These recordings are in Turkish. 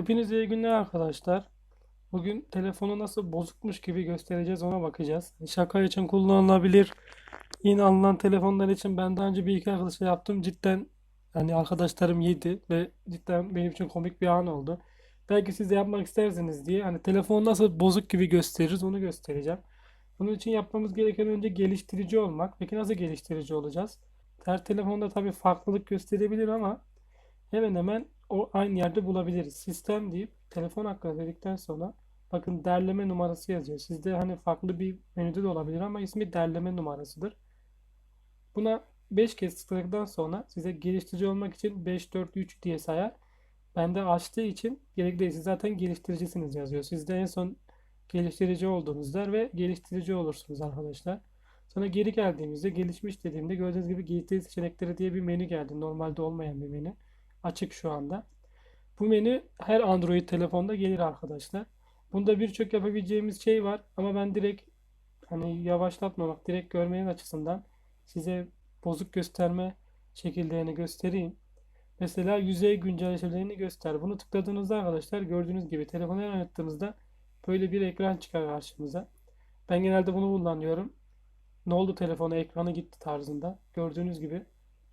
Hepinize iyi günler arkadaşlar. Bugün telefonu nasıl bozukmuş gibi göstereceğiz ona bakacağız. Şaka için kullanılabilir. Yine alınan telefonlar için ben daha önce bir iki arkadaşa yaptım. Cidden hani arkadaşlarım yedi ve cidden benim için komik bir an oldu. Belki siz de yapmak istersiniz diye hani telefonu nasıl bozuk gibi gösteririz onu göstereceğim. Bunun için yapmamız gereken önce geliştirici olmak. Peki nasıl geliştirici olacağız? Her telefonda tabii farklılık gösterebilir ama hemen hemen o aynı yerde bulabiliriz. Sistem deyip telefon hakkında dedikten sonra bakın derleme numarası yazıyor. Sizde hani farklı bir menüde de olabilir ama ismi derleme numarasıdır. Buna 5 kez tıkladıktan sonra size geliştirici olmak için 5 4 3 diye sayar. Bende açtığı için gerekli değil. Siz zaten geliştiricisiniz yazıyor. Sizde en son geliştirici olduğunuz der ve geliştirici olursunuz arkadaşlar. Sonra geri geldiğimizde gelişmiş dediğimde gördüğünüz gibi geliştirici seçenekleri diye bir menü geldi. Normalde olmayan bir menü. Açık şu anda. Bu menü her Android telefonda gelir arkadaşlar. Bunda birçok yapabileceğimiz şey var ama ben direkt hani yavaşlatmamak, direkt görmenin açısından size bozuk gösterme şekillerini göstereyim. Mesela yüzey güncellemelerini göster. Bunu tıkladığınızda arkadaşlar gördüğünüz gibi telefonu oynattığımızda böyle bir ekran çıkar karşımıza. Ben genelde bunu kullanıyorum. Ne oldu telefona ekranı gitti tarzında. Gördüğünüz gibi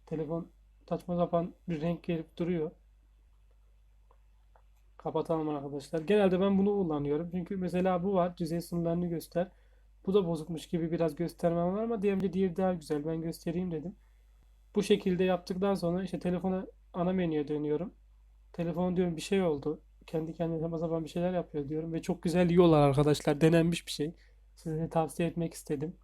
telefon saçma sapan bir renk gelip duruyor. Kapatalım arkadaşlar. Genelde ben bunu kullanıyorum. Çünkü mesela bu var. Düzey sınırlarını göster. Bu da bozukmuş gibi biraz göstermem var ama diğeri diğeri daha güzel. Ben göstereyim dedim. Bu şekilde yaptıktan sonra işte telefona ana menüye dönüyorum. Telefon diyorum bir şey oldu. Kendi kendine saçma sapan bir şeyler yapıyor diyorum. Ve çok güzel yiyorlar arkadaşlar. Denenmiş bir şey. Size tavsiye etmek istedim.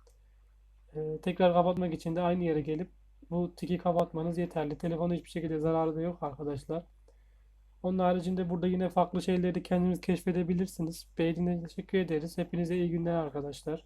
Ee, tekrar kapatmak için de aynı yere gelip bu tiki kapatmanız yeterli. Telefona hiçbir şekilde zararı da yok arkadaşlar. Onun haricinde burada yine farklı şeyleri kendiniz keşfedebilirsiniz. Beğendiğiniz teşekkür ederiz. Hepinize iyi günler arkadaşlar.